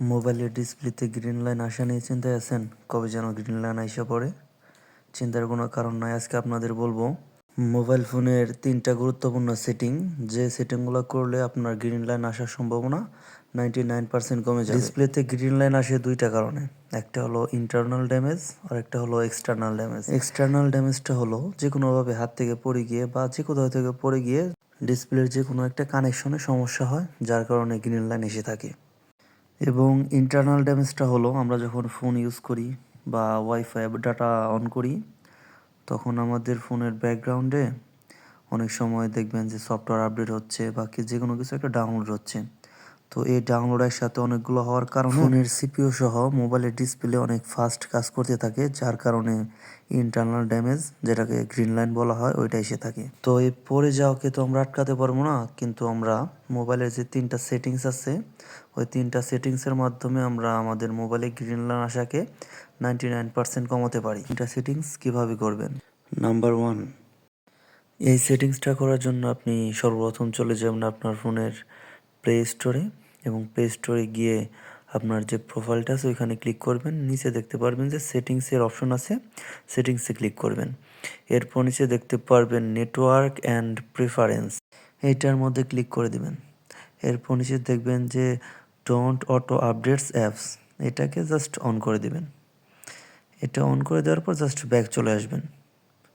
মোবাইলের ডিসপ্লেতে green line আসা নিয়ে চিন্তায় আছেন। কবে যেন গ্রিন লাইন আইসা পড়ে। চিন্তার কোনো কারণ নাই, আজকে আপনাদের বলব। মোবাইল ফোনের তিনটা গুরুত্বপূর্ণ সেটিং। যে সেটিংগুলো করলে আপনার গ্রিন লাইন আসার সম্ভাবনা নাইনটি নাইন পার্সেন্ট কমে যায় ডিসপ্লেতে গ্রিন লাইন আসে দুইটা কারণে। একটা হলো ইন্টারনাল ড্যামেজ আর একটা হলো এক্সটার্নাল ড্যামেজ এক্সটার্নাল ড্যামেজটা হলো যে কোনোভাবে হাত থেকে পড়ে গিয়ে বা যে কোথাও থেকে পড়ে গিয়ে ডিসপ্লের যে কোনো একটা কানেকশনে সমস্যা হয়, যার কারণে গ্রিন লাইন এসে থাকে। এবং ইন্টারনাল ড্যামেজটা হলো, আমরা যখন ফোন ইউজ করি বা ওয়াইফাই ডাটা অন করি, তখন আমাদের ফোনের ব্যাকগ্রাউন্ডে অনেক সময় দেখবেন যে সফটওয়্যার আপডেট হচ্ছে বা যে কোনো কিছু একটা ডাউনলোড হচ্ছে। তো এই ডাউনলোড একসাথে অনেকগুলো হওয়ার কারণে ফোনের সিপিইউ সহ মোবাইলের ডিসপ্লে অনেক ফাস্ট কাজ করতে থাকে যার কারণে ইন্টারনাল ড্যামেজ যেটাকে গ্রিন লাইন বলা হয় ওইটা এসে থাকে। তো এই পড়ে যাওয়াকে তো আমরা আটকাতে পারব না কিন্তু আমরা মোবাইলের যে তিনটা সেটিংস আছে ওই তিনটা সেটিংসের মাধ্যমে আমরা আমাদের মোবাইলে গ্রিন লাইন আসাকে নাইনটি নাইন পার্সেন্ট কমাতে পারি। তিনটা সেটিংস কীভাবে করবেন? নাম্বার ওয়ান এই সেটিংসটা করার জন্য আপনি সর্বপ্রথম চলে যাবেন আপনার ফোনের প্লে স্টোরে এবং প্লে স্টোরে গিয়ে আপনার যে প্রোফাইলটা আছে, ওইখানে ক্লিক করবেন। নিচে দেখতে পারবেন যে সেটিংসের অপশন আছে সেটিংসে ক্লিক করবেন। এরপর নিচে দেখতে পারবেন নেটওয়ার্ক অ্যান্ড প্রিফারেন্স এইটার মধ্যে ক্লিক করে দিবেন। এরপর নিচে দেখবেন যে ডোন্ট অটো আপডেটস অ্যাপস এটাকে জাস্ট অন করে দিবেন। এটা অন করে দেওয়ার পর জাস্ট ব্যাক চলে আসবেন।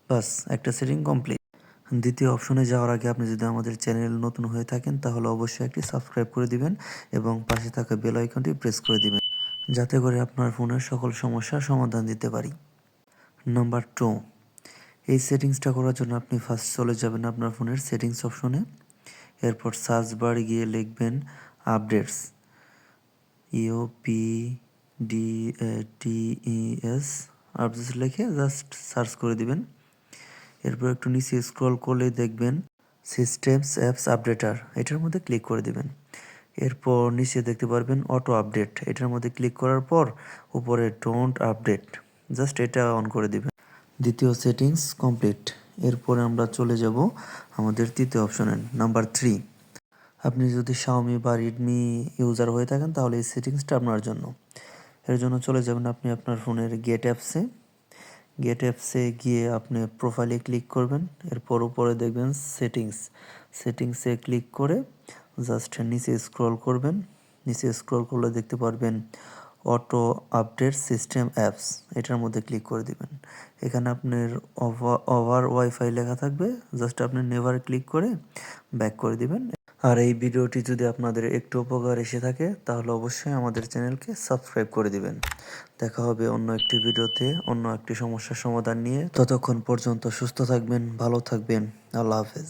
বাস, একটা সেটিং কমপ্লিট দ্বিতীয় অপশনে যাওয়ার আগে আপনি যদি আমাদের চ্যানেল নতুন হয়ে থাকেন, তাহলে অবশ্যই একটি সাবস্ক্রাইব করে দিবেন এবং পাশে থাকা বেল আইকনটি প্রেস করে দিবেন, যাতে করে আপনার ফোনের সকল সমস্যার সমাধান দিতে পারি। নাম্বার টু, এই সেটিংসটা করার জন্য আপনি ফার্স্ট চলে যাবেন আপনার ফোনের সেটিংস অপশনে। এরপর সার্চ বার গিয়ে লিখবেন updates, U P D T S, updates লিখে জাস্ট সার্চ করে দিবেন। এরপর একটু নিচে স্ক্রল করলে দেখবেন সিস্টেমস অ্যাপস আপডেটার এটার মধ্যে ক্লিক করে দেবেন। এরপর নিচে দেখতে পারবেন অটো আপডেট এটার মধ্যে ক্লিক করার পর উপরে ডোন্ট আপডেট জাস্ট এটা অন করে দিবেন। দ্বিতীয় সেটিংস কমপ্লিট এরপরে আমরা চলে যাব আমাদের তৃতীয় অপশনে নাম্বার থ্রি আপনি যদি শাওমি বা রেডমি ইউজার হয়ে থাকেন তাহলে এই সেটিংসটা আপনার জন্য। এর জন্য চলে যাবেন আপনি আপনার ফোনের গেট অ্যাপসে গেট অ্যাপসে গিয়ে আপনি প্রোফাইলে ক্লিক করবেন। এরপর উপরে দেখবেন সেটিংস সেটিংসে ক্লিক করে জাস্ট নিচে স্ক্রল করবেন। নিচে স্ক্রল করলে দেখতে পারবেন অটো আপডেট সিস্টেম অ্যাপস এটার মধ্যে ক্লিক করে দিবেন। এখানে আপনার ওভার ওয়াইফাই লেখা থাকবে। জাস্ট আপনি নেভার ক্লিক করে ব্যাক করে দিবেন। আর এই ভিডিওটি যদি আপনাদের একটু উপকার এসে থাকে, তাহলে অবশ্যই আমাদের চ্যানেলকে সাবস্ক্রাইব করে দিবেন। দেখা হবে অন্য একটি ভিডিওতে, অন্য একটি সমস্যার সমাধান নিয়ে। ততক্ষণ পর্যন্ত সুস্থ থাকবেন, ভালো থাকবেন। আল্লাহ হাফেজ।